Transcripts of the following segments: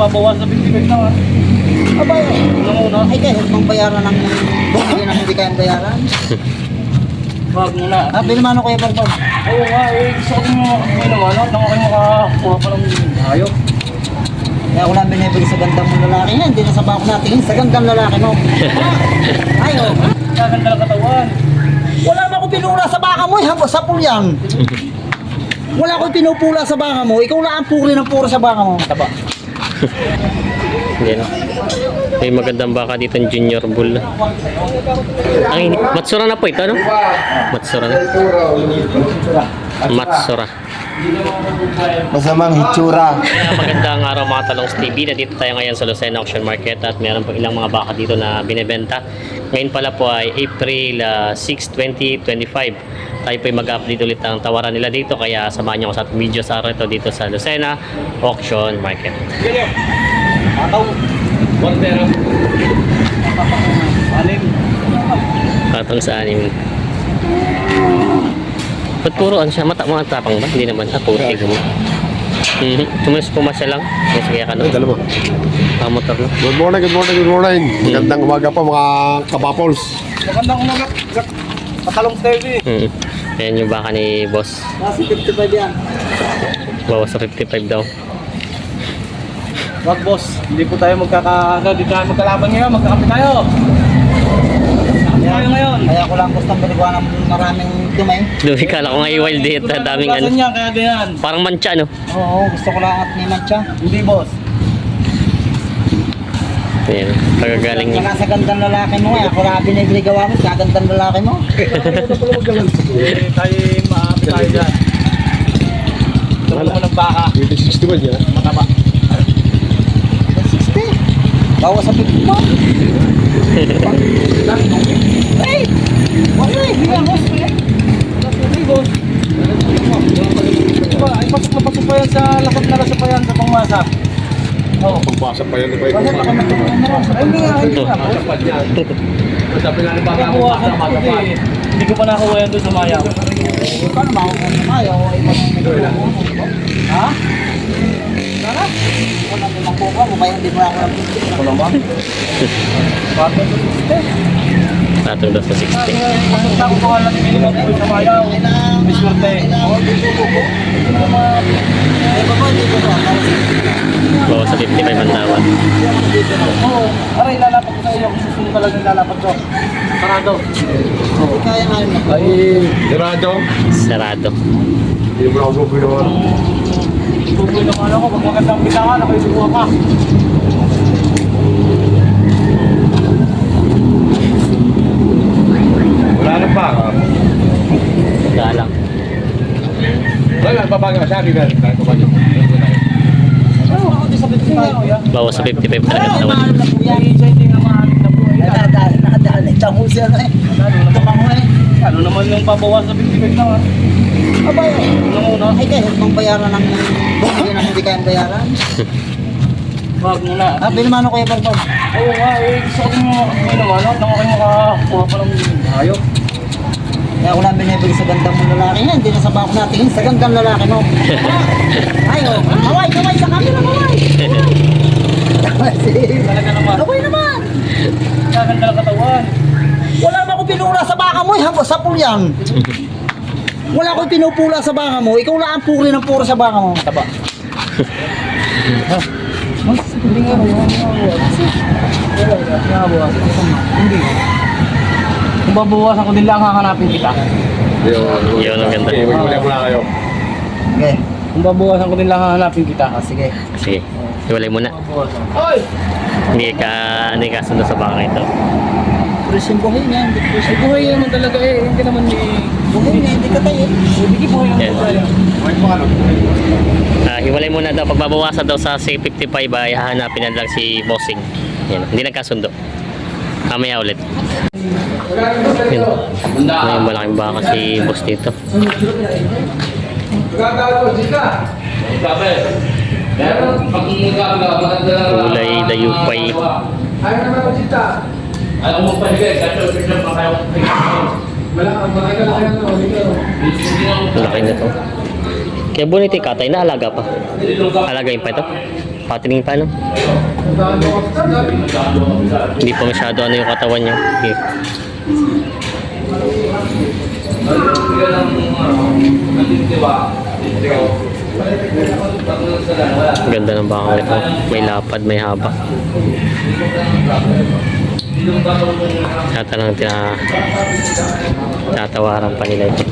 pabawas sa 25 na ha. Abay, Ano muna? ay kayo, mong bayaran ng bumili ng hindi kayang bayaran. Wag muna. Ah, binumano kayo Barbon? Oo nga eh. Gusto ko mo may naman. Nang ako makakuha pa ng hayop. Kaya wala binibigay sa gandang mong lalaki yan. Hindi na sa bako natin sa gandang lalaki mo. Ayo. Kaganda ng katawan. Wala na akong pinula sa baka mo. Hanggang sa pulyan. Wala akong pinupula sa baka mo. Ikaw lang ang puri ng puro sa baka mo. Taba. Yan. May magandang baka dito ng Junior Bull. Ay, Matsura na po ito, ano? Matsura na. Matsura. Masamang hitsura. Magandang araw mga talong TV. Nandito tayo ngayon sa Lucena Auction Market at meron po ilang mga baka dito na binebenta. Ngayon pala po ay April uh, 6, 2025. Tayo po mag-update ulit ng tawaran nila dito kaya samahan niyo ako sa video sa araw ito dito sa Lucena Auction Market. Patong sa anim. Ba't puro ano siya? Mata mga tapang ba? Hindi naman. Ah, puro tignan mo. Mhm. Tumalas pumasya lang. Yes, kaya ka no? Ay, dalawa. Ah, motor na. Good morning, good morning, good morning. Magandang umaga po mga kapapols. Magandang umaga. Patalong TV. Mhm. Ayan yung baka ni boss. Kasi 55 yan. Bawas sa 55 daw. Wag boss. Hindi po tayo magkaka... Hindi tayo magkalaban ngayon. Magkakampi tayo. Magkakampi tayo ngayon. Kaya ko lang gustong biliguan ng maraming dumay. Dumi kala ko nga i-wild date. Daming ano. Kaya ganyan. Parang mancha, no? Oo, gusto ko lang at ni Matcha. Hindi boss. Ayan. Pagagaling niya. Saka sa gandang lalaki mo, eh. ako lang binibili gawa mo, sa gandang lalaki mo. Eh, tayo maapi tayo dyan. Ito naman ng baka. 2061 yan. Mataba. 60. Bawas sa 50 mo. Hey! Wala eh, mo. Hindi boss. Diba, ay pasok na pasok pa yan sa lasap na lasap pa yan sa pangmasa. Pagbasa pa yan. ba? Ako matulungan na rin? Ay, hindi nga, boss. Nakuha ko na ito eh. Hindi ko pa nakuha yan doon sa mayaw. Paano ba? Ay, paano mo Ha? Sana? Wala mo makuha mo, kaya hindi mo ako Ako naman. Bakit gusto? Daw sa 60. Pasok na kukuha lang yung minimum doon sa mayaw. May swerte. Ay, baba, hindi ko ba? Bawas sa 55 ang tawad. Oo. Aray, lalapat ko sa iyo. Kung susunod talaga yung lalapat ko. Hindi kaya nga yun. Ay, Dirado. Sarado. Hindi mo ako tuloy naman ako. Pag magandang bilangan, ako yung buha ka. Wala na pa. Wala, babaga siya. Hindi na. Oo, ako din sa bitin na ako yan. Bawas sa 55 talaga na na na. Ay, Nakadaan. Ito mo siya na eh. Naman. Eh. Ano naman yung pabawas sa 55 na ha? Abay, Ano muna? ay kayo, mong bayaran ng bumili ng hindi kayang bayaran. Wag muna. Ah, binumano kayo Barbon? Oo nga eh. Gusto ko mo may naman. Ako makakuha pa ng hayop. Kaya wala binibigay sa gandang mong lalaki yan. Hindi na sa bako natin sa gandang lalaki mo. Ayo, kaway, kaway sa camera, kaway. Talaga naman. Kaway naman. Kaganda ng katawan. Wala na akong pinula sa baka mo, eh, hanggang sa pulyan. Wala akong pinupula sa baka mo. Ikaw lang ang puri ng puro sa baka mo. Taba. Hindi nga, Hindi. Kung babawasan ko din lang hahanapin kita. Yun ang ganda. Okay, wala muna kayo. Okay. Kung babawasan ko din lang hahanapin kita. Ah, sige. Sige. Iwalay muna. Hoy! Hindi ka, hindi ka sundo sa baka ito. Presyon buhay hindi Ay, presyon. buhay naman talaga eh. Hindi naman ni... Buhay niya, hindi ka tayo. Hindi buhay Yes. talaga. Wait mo ano? Ah, hiwalay muna daw. Pag babawasan daw sa C55 ay hahanapin na lang si Bossing. Yan. Hindi nagkasundo. Mamaya ulit. Yan. May malaking baka si Boss dito. Kulay dayupay. Ayaw mo pa higay, kasi official pa kayo. Laki na to. Kaya bonito yung katay na alaga pa. Alagayin pa ito. Patining pa, no? Hindi pa masyado ano yung katawan niya. Okay. Ganda ng bakang ito. May lapad, may haba. Yata lang tina, tatawaran pa nila ito.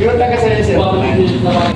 Yan.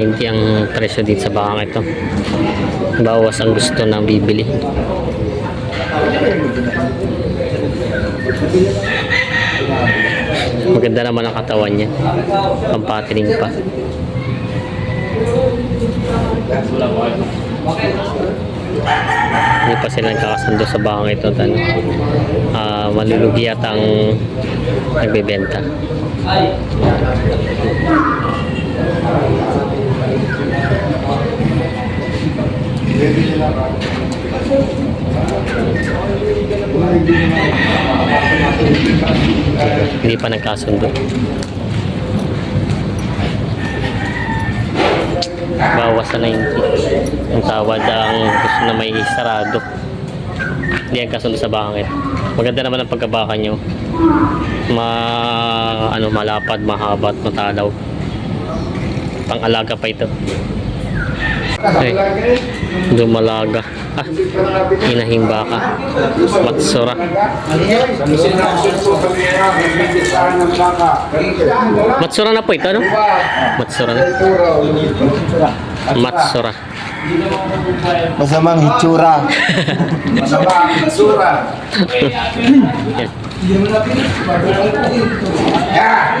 hindi ang presyo dito sa bakang ito. Bawas ang gusto ng bibili. Maganda naman ang katawan niya. Pampatiling pa. Hindi pa sila nagkakasundo sa bakang ito. Tan. Ah, malulugi yata ang nagbebenta. Hindi pa nagkasundo. Bawas na 90. Ang tawad ang gusto na may sarado. Hindi ang kasundo sa bakit. Maganda naman ang pagkabaka nyo. Ma, ano, malapad, mahaba at matalaw. Pang-alaga pa ito. Ay, dumalaga. Ah, hinahing baka. Matsura. Matsura na po ito, ano? Matsura na. Matsura. Masamang hitsura. Yan.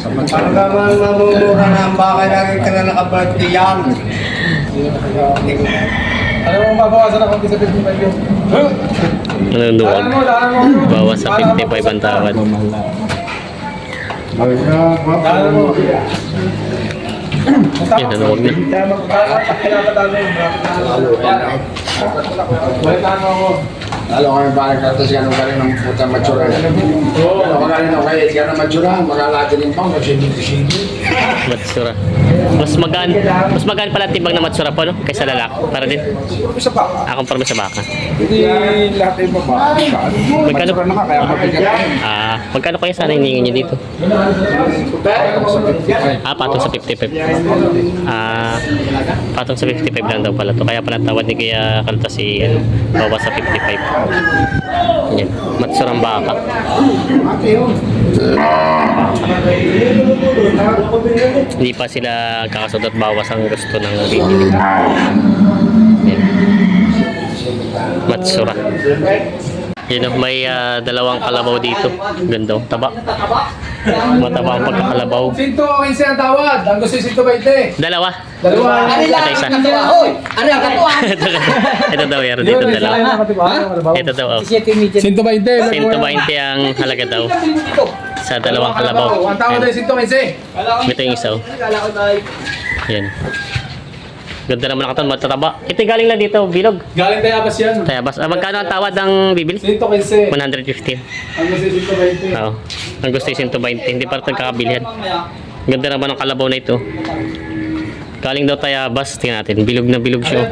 paano ka man mamumura na ang baka lagi ka na nakabarte yan? Ano mong babawasan ako sa 55 yun? Ano yung duwag? Mo, mo. Bawas sa 55 ang tawad. Daan mo. Yan, ano wag na. Pinapatalo yung bracket na ano. Balitaan mo ako. Lalo kami balik natin siya nung galing ng puta matsura. Oo. Magaling ako kayo, siya na matsura. Magalati din pa, magsindi-sindi. Matsura. Mas magaan, mas magaan pala timbang na matsura po, no? Kaysa lalaki. Para din. Isa pa. Akong parang sa baka. Hindi lahat ay babae. Magkano? Matsura na ka, kaya mabigat ka. Ah, magkano kaya sana hiningi niyo dito? Ah, patong sa 55. Ah, patong sa 55 lang daw pala to. Kaya pala tawad ni Kuya Kalta si ano, bawas sa 55. Yan. Matsurang baka. Hindi pa sila kakasod at bawas ang gusto ng bibili. Yan. Matsura. Yun know, may ah, dalawang kalabaw dito. Ganda. oh. Taba. Mataba ang pagkakalabaw. Sinto, 15 ang tawad. Ang gusto yung 120. Dalawa. Dalawa. Ito isa. Hoy! Ano ang katuan? ito daw, meron dito dalawa. Ito daw, oh. 120. 120 ang halaga daw sa dalawang kalabaw. Ang tawad ay 115. Ito yung isa, oh. Yan. Ganda naman ang katawan, matataba. Ito yung galing lang dito, bilog. Galing tayo abas yan. Kaya bas, ah, magkano ang tawad ng bibili? 115. 115. Ang gusto yung 120. Oo. Ang gusto yung 120, hindi pa ito kakabilihan. Ganda naman ang kalabaw na ito. Galing daw tayo bus, tingnan natin. Bilog na bilog siya.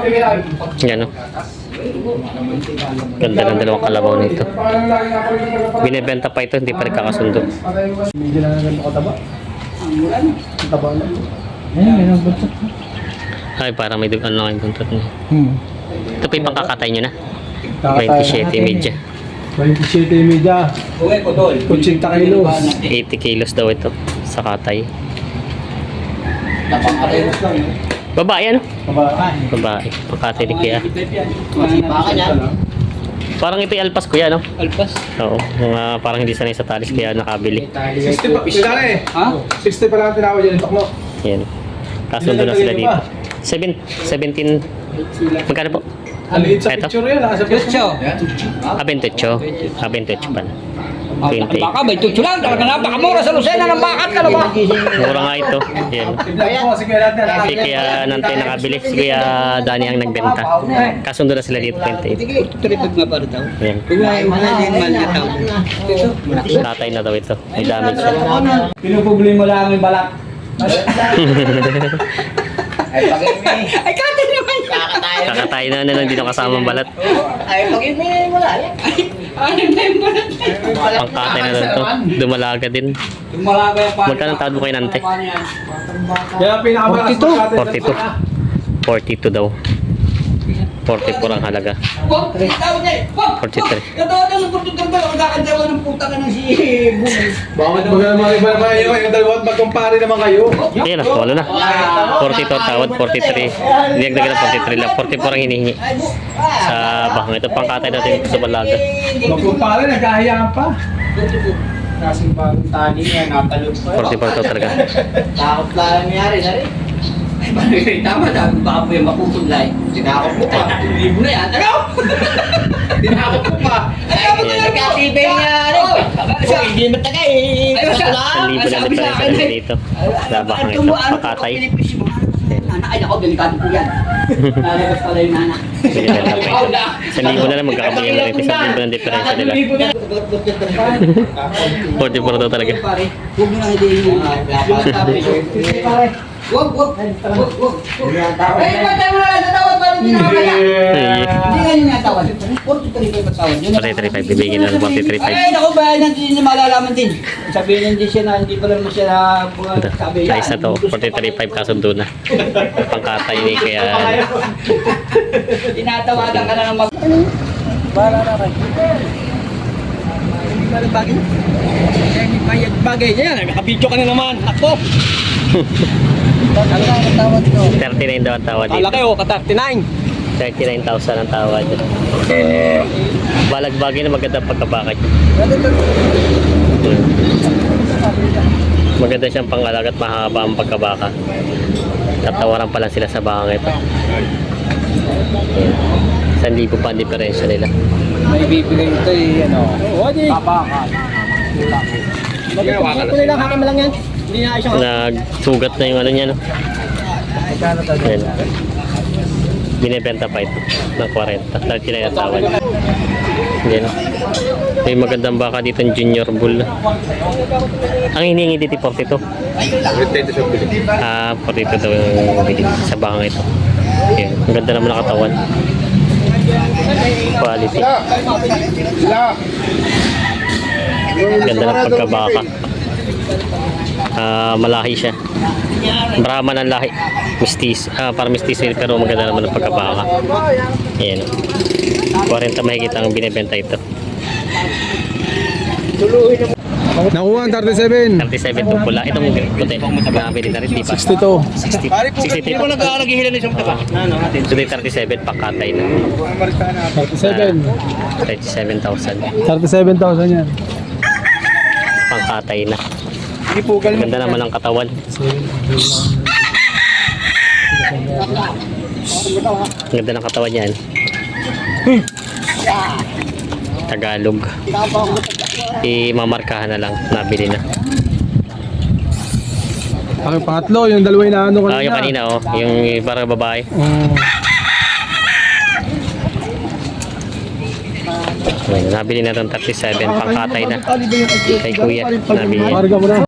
bigyan. Yan, oh. Ganda ng dalawang kalabaw na ito. Pangalan lang yung ako yung tagapag- Binibenta pa ito, hindi pa rin kakasundo. Patay mo ba? Medyo na ganito kataba. Ang taba na. Eh, ganun ba Ay, parang may dugan lang yung buntot niya. Hmm. Ito po yung pangkakatay nyo na. Kakatayin 27 medya. 27 media. 80 kilos. 80 kilos daw ito sa katay. Napang-arayos lang. eh. Babae ano? Kabataan. Babae. Pangkatay ni Kuya. Masipakan yan. Parang ito yung alpas Kuya, no? Alpas. Oo. Mga parang hindi sanay sa talis kaya nakabili. 60 pa, kailangan eh. Ha? 60 pa lang tinawag yan, tokno. Yan. Kasundo na sila dito. 7, 17. Magkano po? Aliit sa picture yan, nasa Diretso. Ah, 28. Ah, 28 pala. 28. Baka may tutso lang. Talaga napakamura sa Lucena ng bakat ka na ba? Mura nga ito. Yan. Si Kuya Nante nakabili. Si Kuya Dani ang nagbenta. Kasundo na sila dito 28. Tripod nga para daw. Yan. Na. Tatay na daw ito. May damage siya. Pinupubli mo lang yung balak. Ay, pag-ibig. Ay, kati naman. Kakatayo. Kakatay na na lang dito kasamang balat. Ay, pag-ibig mo lang. Ay, ano na balat? Pangkatay na lang ito. Dumalaga din. Magkano tawad mo kay Nante? Kaya pinakamalakas 42. 42 daw. 44 ang halaga. Wag, tawag niya. Wag, 43. wag. Totoo na ng 43 ba? Magkakadyawa ng puta ka ng si Bungay. Bakit mo naman iba naman yun? Yung dalawa magkumpare naman kayo. Ayan na, walo na. 42 ang tawad, 43. Hindi nagdagan ng 43 lang. 44 ang hinihingi. Sa bakang ito, pangkatay natin sa balaga. Magkumpare, nagkahayaan pa. Kasing bagong tali niya, natalog pa. 44 to talaga. Takot lang nangyari na rin. Ay, bagay, tama na. Baka po yung mapupulay. Tinakot mo pa. Libo na yan. Ano? Tinakot mo pa. Ay, ako na nagkatibay niya. Ano? Siya, hindi matagay. Ay, siya. Ang libo na dito. Sa bakang ito, pangkatay. Anak, ay ako, delikado po yan. Lalabas pala yung nana. Ito. Sa libo na lang magkakabili na rin. Isang libo ng diferensya nila. 44 daw talaga. Huwag mo na hindi yung Pare, Wag, wag, wag, wag. Ay, patay mo na lang sa tawad, parang hindi na kaya. Ay, Hindi nga yung natawad. 43 kayo patawad. Yun na- 43.5. Bibigyan na ng 43.5. Ay, naku ba, hindi niya malalaman din. Sabihin din siya na hindi pa lang mo siya na sabi Size na to. 43.5 kasundo na. Pangkatay ni kaya Tinatawagan ka na ng mag... Wala na kayo. Bagay. Bagay, bagay niya. Nakabidyo ka na naman. Ako. Ano ang tawad ko? 39 daw ang tawad dito. Malaki oh, ka-39. 39,000 ang tawad. Balagbagay na maganda pagkabakay. Maganda siyang pangalaga at mahaba ang pagkabaka. Tatawaran pa lang sila sa baka ito. San libo pa ang diferensya nila. May bibigay ito eh, ano. Wadi. Papakan. Ito lang, hakim lang yan. Hindi na isang Nagsugat na yung ano niya, no? Yan. Binibenta pa ito ng 40. Dahil sila yung tawad. Yan. May magandang baka dito ng junior bull. Ang hinihingi dito 42. Ah, 42 daw yung sa bakang ito. Yan. Ang ganda naman ng katawan. Quality. Ganda ng pagkabaka. Ah, malahi siya. Brahman ang lahi. Mistis. Ah, para mistis rin, pero maganda naman ang pagkabaka. Ayan. 40 mahigit ang binibenta ito. Nakuha ang 37. 37 po pula. Itong puti. Nabili na rin, di ba? 62. 60. 60 po. nag-aaral ng isang taba. Ito yung 37 pangkatay na. 37. 37,000. 37,000 yan. Pangkatay na. Ganda naman ang katawan. Ganda ng katawan yan. Tagalog. I-mamarkahan na lang. Nabili na. Ang pangatlo, yung dalawa yung naano Ah, yung kanina oh, yung parang babae. Oh. Nabili na itong 37, pangkatay na. Kay kuya, nabili. Mo na.